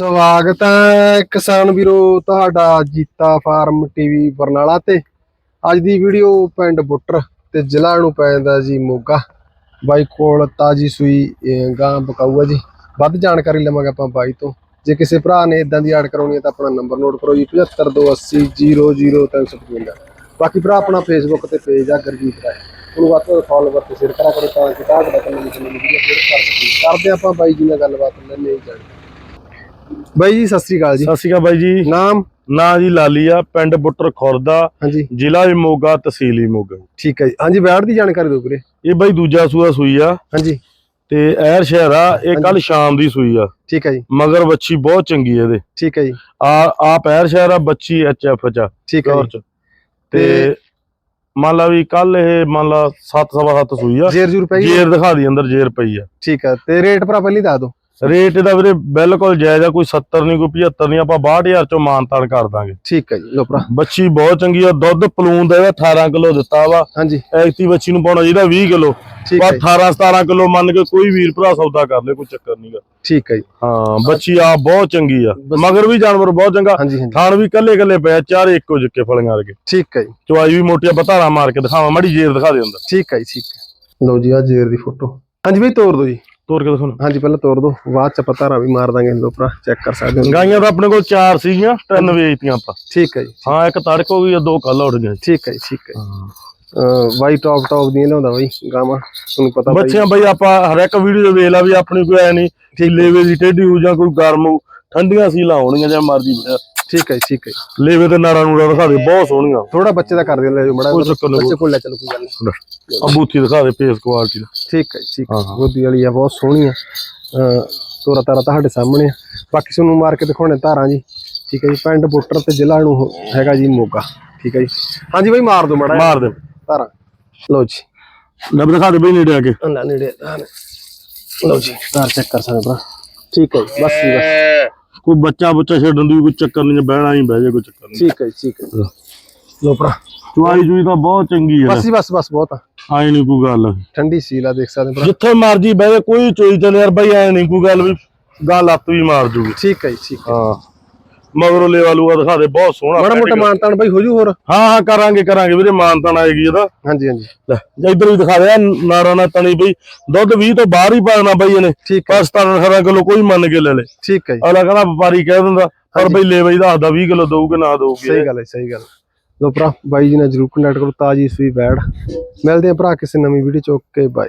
ਸਵਾਗਤ ਹੈ ਕਿਸਾਨ ਵੀਰੋ ਤੁਹਾਡਾ ਜੀਤਾ ਫਾਰਮ ਟੀਵੀ ਬਰਨਾਲਾ ਤੇ। ਅੱਜ ਦੀ ਵੀਡੀਓ ਪਿੰਡ ਬੁੱਟਰ ਤੇ ਜ਼ਿਲ੍ਹਾ ਨੂੰ ਪੈ ਜਾਂਦਾ ਜੀ ਮੋਗਾ। ਬਾਈ ਕੋਲ ਤਾਜੀ ਸੂਈ ਅਹ, ਗਾਂ ਬਕਾਊ ਜੀ। ਵੱਧ ਜਾਣਕਾਰੀ ਲਵਾਂਗੇ ਆਪਾਂ ਬਾਈ ਤੋਂ। ਜੇ ਕਿਸੇ ਭਰਾ ਨੇ ਇਦਾਂ ਦੀ ਐਡ ਕਰਾਉਣੀ ਹੈ ਤਾਂ ਆਪਣਾ ਨੰਬਰ ਨੋਟ ਕਰੋ ਜੀ 7528000355 ਬਾਕੀ ਭਰਾ ਆਪਣਾ ਫੇਸਬੁੱਕ ਤੇ ਪੇਜ ਆ ਗੁਰਜੀਤ ਰਾਏ ਉਹਨੂੰ ਵੱਧ ਤੋਂ ਵੱਧ ਤੇ ਸ਼ੇਅਰ ਕਰਾ ਕਰੋ ਤਾਂ ਕਿ ਤਾਂ ਦਾ ਕੰਮ ਨਹੀਂ ਚੱਲਣੀ ਵੀਡੀਓ ਕਰ ਸਕੀਏ ਕਰਦੇ ਆਪਾਂ ਬਾਈ ਜੀ ਨਾਲ ਗੱਲਬਾਤ ਲੈਣੇ ਜਾਣ। ਬਾਈ ਜੀ ਸਤਿ ਸ੍ਰੀ ਅਕਾਲ ਜੀ। ਸਤਿ ਸ਼੍ਰੀ ਅਕਾਲ ਬਾਈ ਜੀ। ਨਾਮ? ਨਾਂ ਜੀ ਲਾਲੀ ਆ ਪਿੰਡ ਬੁੱਟਰ ਖੁਰਦਾ ਹਾਂਜੀ। ਜ਼ਿਲ੍ਹਾ ਮੋਗਾ ਤਹਿਸੀਲ ਮੋਗਾ ਠੀਕ ਹੈ ਜੀ। ਹਾਂਜੀ ਬੈਠ ਦੀ ਜਾਣਕਾਰੀ ਦਿਓ ਵੀਰੇ। ਇਹ ਬਾਈ ਦੂਜਾ ਸੂਆ ਸੂਈ ਆ। ਹਾਂਜੀ। ਤੇ ਐਰ ਸ਼ਹਿਰ ਆ ਇਹ ਕੱਲ ਸ਼ਾਮ ਦੀ ਸੂਈ ਆ। ਠੀਕ ਹੈ ਜੀ। ਮਗਰ ਬੱਚੀ ਬਹੁਤ ਚੰਗੀ ਆ ਇਹਦੇ। ਠੀਕ ਹੈ ਜੀ। ਆ ਆ ਪੈਰ ਸ਼ਹਿਰ ਆ ਬੱਚੀ ਐਚ ਐਫ ਚ ਆ, ਠੀਕ ਹੈ ਤੇ ਮੰਨ ਲਾ ਵੀ ਕੱਲ ਇਹ ਮੰਨ ਲਾ 7 ਸਵਾ 7 ਸੂਈ ਆ। ਜੇਰ ਜੂਰ ਪੈ ਗਈ ਜੇਰ ਦਿਖਾ ਦੀ ਅੰਦਰ ਜੇਰ ਪਈ ਆ। ਠੀਕ ਹੈ। ਤੇ ਰੇਟ ਭਰਾ ਪਹਿਲੀ ਦੱਸ ਦਿਓ। ਰੇਟ ਇਹਦਾ ਵੀਰੇ ਬਿਲਕੁਲ ਜਾਇਜ਼ ਆ ਕੋਈ 70 ਨਹੀਂ ਕੋਈ 75 ਨਹੀਂ ਆਪਾਂ 62000 ਚੋਂ ਮਾਨਤਾਨ ਕਰ ਦਾਂਗੇ। ਠੀਕ ਹੈ ਜੀ ਲੋ ਭਰਾ। ਬੱਚੀ ਬਹੁਤ ਚੰਗੀ ਆ ਦੁੱਧ ਪਲੂਨ ਦਾ ਇਹਦਾ 18 ਕਿਲੋ ਦਿੱਤਾ ਵਾ। ਹਾਂਜੀ। ਐਕਟੀ ਬੱਚੀ ਨੂੰ ਪਾਉਣਾ ਜਿਹਦਾ 20 ਕਿਲੋ। ਠੀਕ ਹੈ ਪਰ ਜੀ, 18 17 ਕਿਲੋ ਮੰਨ ਕੇ ਕੋਈ ਵੀਰ ਭਰਾ ਸੌਦਾ ਕਰ ਲੇ ਕੋਈ ਚੱਕਰ ਨਹੀਂਗਾ ਠੀਕ ਹੈ ਜੀ। ਹਾਂ ਬੱਚੀ ਆ ਬਹੁਤ ਚੰਗੀ ਆ। ਮਗਰ ਵੀ ਜਾਨਵਰ ਬਹੁਤ ਚੰਗਾ। ਥਾਣ ਵੀ ਕੱਲੇ ਕੱਲੇ ਪਿਆ ਚਾਰੇ ਇੱਕੋ ਜਿੱਕੇ ਫਲੀਆਂ ਵਰਗੇ। ਠੀਕ ਹੈ ਜੀ। ਚਵਾਈ ਵੀ ਮੋਟੀਆਂ ਬਤਾਰਾ ਮਾਰ ਕੇ ਦਿਖਾਵਾਂ ਮੜੀ ਜੇਰ ਦਿਖਾ ਦੇ ਅੰਦਰ। ਠੀਕ ਹੈ ਜੀ ਠੀਕ ਲਓ ਜੀ ਆ ਜੇਰ ਦੀ ਫੋਟੋ। ਹਾਂਜੀ ਬਈ ਤੋੜ ਦਿਓ ਜੀ। ਤੋਰ ਕੇ ਦਿਖਾਉਣਾ। ਹਾਂਜੀ ਪਹਿਲਾਂ ਤੋੜ ਦਿਓ। ਬਾਅਦ ਚ ਪਤਾਰਾ ਵੀ ਮਾਰ ਦਾਂਗੇ ਲੋ ਭਰਾ। ਚੈੱਕ ਕਰ ਸਕਦੇ ਹੋ। ਗਾਈਆਂ ਤਾਂ ਆਪਣੇ ਕੋਲ ਚਾਰ ਸੀਗੀਆਂ ਤਿੰਨ ਵੇਚਤੀਆਂ ਆਪਾਂ। ਠੀਕ ਹੈ ਜੀ ਹਾਂ ਇੱਕ ਤੜਕ ਹੋ ਗਈ ਆ ਦੋ ਕੱਲ ਉੱਡ ਗਈਆਂ। ਠੀਕ ਹੈ ਜੀ ਠੀਕ ਹੈ ਵਾਈ ਟੌਪ ਟੌਪ ਦੀਆਂ ਲਿਆਉਂਦਾ ਬਾਈ ਗਾਵਾਂ। ਤੁਹਾਨੂੰ ਪਤਾ ਬਾਈ। ਬੱਚਿਆਂ ਬਈ ਆਪਾਂ ਹਰ ਇੱਕ ਵੀਡੀਓ ਵੇਖ ਲਾ ਵੀ ਆਪਣੀ ਕੋਈ ਐ ਨਹੀਂ ਲੇਵੇ ਦੀ ਟੇਢੀ ਹੋ ਜਾਂ ਕੋਈ ਗਰਮ ਹੋ ਠੰਡੀਆਂ ਸੀ ਲਾਉਣੀਆਂ ਜਾਂ ਮਰਜ਼ੀ। ਠੀਕ ਹੈ ਜੀ ਠੀਕ ਹੈ। ਲੇਵੇ ਤੇ ਨਾੜਾ ਨੂੜਾ ਦਿਖਾ ਦੇ ਬਹੁਤ ਸੋਹਣੀਆਂ। ਥੋੜਾ ਬੱਚੇ ਦਾ ਕਰ ਦਿੰਦਾ ਜੋ ਮੜਾ ਕੋਈ ਚੱਕਰ ਨਹੀਂ ਬੱਚੇ ਕੋਲ ਲੈ ਚਲੋ ਕੋਈ ਗੱਲ ਨਹੀਂ ਬੂਥੀ ਦਿਖਾ ਦੇ ਫੇਸ ਕੁਆਲਿਟੀ ਦਾ। ਠੀਕ ਹੈ ਜੀ, ਠੀਕ ਹੈ। ਹਾਂ, ਹਾਂ। ਗੋਦੀ ਵਾਲੀ ਆ ਬਹੁਤ ਸੋਹਣੀ ਆ। ਅਹ ਤੋਰਾ ਤਾਰਾ ਤੁਹਾਡੇ ਸਾਹਮਣੇ ਆ। ਬਾਕੀ ਤੁਹਾਨੂੰ ਮਾਰ ਕੇ ਦਿਖਾਉਣੇ ਧਾਰਾਂ ਜੀ। ਠੀਕ ਹੈ ਜੀ ਪਿੰਡ ਬੁੱਟਰ ਤੇ ਜ਼ਿਲ੍ਹਾ ਨੂੰ ਹੈਗਾ ਜੀ ਮੋਗਾ। ਠੀਕ ਹੈ ਜੀ। ਹਾਂਜੀ ਬਾਈ ਮਾਰ ਦਿਓ ਮੜਾ ਮਾਰ ਦੇ ਧਾਰਾਂ। ਲਓ ਜੀ। ਨਬ ਦਿਖਾ ਦੇ ਬਈ ਨੇੜੇ ਆ ਕੇ। ਅੰਨਾ ਨੇੜੇ ਧਾਰ। ਲਓ ਜੀ ਧਾਰ ਚੈੱਕ ਕਰ ਸਕਦੇ ਭਰਾ। ਠੀਕ ਹੈ ਜੀ ਬਸ ਜੀ ਬਸ। ਕੋਈ ਬੱਚਾ ਬੁੱਚਾ ਛੱਡਣ ਦੀ ਕੋਈ ਚੱਕਰ ਨਹੀਂ ਬਹਿਣਾ ਹੀ ਬਹਿ ਜਾ ਕੋਈ ਚੱਕਰ ਨਹੀਂ। ਠੀਕ ਹੈ ਜੀ ਠੀਕ ਹੈ। ਜੀ। ਲਓ ਭਰਾ। ਚੁਆਈ ਜੂਈ ਤਾਂ ਬਹੁਤ ਚੰਗੀ ਆ। ਬਸ ਜੀ ਬਸ ਬਸ ਬਹੁਤ ਆ। ਆਈ ਨਹੀਂ ਕੋਈ ਗੱਲ। ਠੰਡੀ ਸੀਲ ਆ ਦੇਖ ਸਕਦੇ ਭਰਾ। ਜਿੱਥੇ ਮਰਜ਼ੀ ਬਹਿ ਜਾ ਕੋਈ ਚੋਈ ਚੱਲ ਯਾਰ ਬਈ ਐ ਨਹੀਂ ਕੋਈ ਗੱਲ ਵੀ ਗੱਲ ਲੱਤ ਵੀ ਮਾਰ ਜੂਗੀ ਠੀਕ ਹੈ ਜੀ ਠੀਕ ਹੈ ਹਾਂ। ਮਗਰੋਂ ਲੇਵਾ ਲੂਆ ਦਿਖਾ ਦੇ ਬਹੁਤ ਸੋਹਣਾ ਮਾੜਾ ਮੋਟਾ ਮਾਨਤਾਨ ਬਾਈ ਹੋ ਜੂ ਹੋਰ? ਹਾਂ ਹਾਂ ਕਰਾਂਗੇ ਕਰਾਂਗੇ ਵੀਰੇ ਮਾਨਤਾਨ ਆਏਗੀ ਇਹਦਾ ਹਾਂਜੀ ਹਾਂਜੀ। ਲੈ ਜੇ ਇੱਧਰ ਵੀ ਦਿਖਾ ਦੇ ਨਾਰਾ ਨਾ ਤਣੀ ਬਈ ਦੁੱਧ 20 ਤੋਂ ਬਾਹਰ ਹੀ ਪਾਣਾ ਬਈ ਇਹਨੇ। ਠੀਕ ਹੈ ਪਰ 17 18 ਕਿਲੋ ਕੋਈ ਮੰਨ ਕੇ ਲੈ ਲੇ। ਠੀਕ ਹੈ ਜੀ। ਅਗਲਾ ਕਹਿੰਦਾ ਵਪਾਰੀ ਕਹਿ ਦਿੰਦਾ ਪਰ ਬਈ ਲੈ ਬਈ ਦੱਸਦਾ 20 ਕਿਲੋ ਦਊ ਕਿ ਨਾ ਦਊਗੀ ਸਹੀ ਗੱਲ ਹੈ ਸਹੀ ਗੱਲ। ਲੋ ਭਰਾ, ਬਾਈ ਜੀ ਨਾਲ ਜਰੂਰ ਕੰਟੈਕਟ ਕਰੋ, ਤਾਜੀ ਸੂਈ ਬੈੜ ਮਿਲਦੇ ਆ ਭਰਾ ਕਿਸੇ ਨਵੀਂ ਵੀਡੀਓ ਚ, ਓਕੇ ਬਾਏ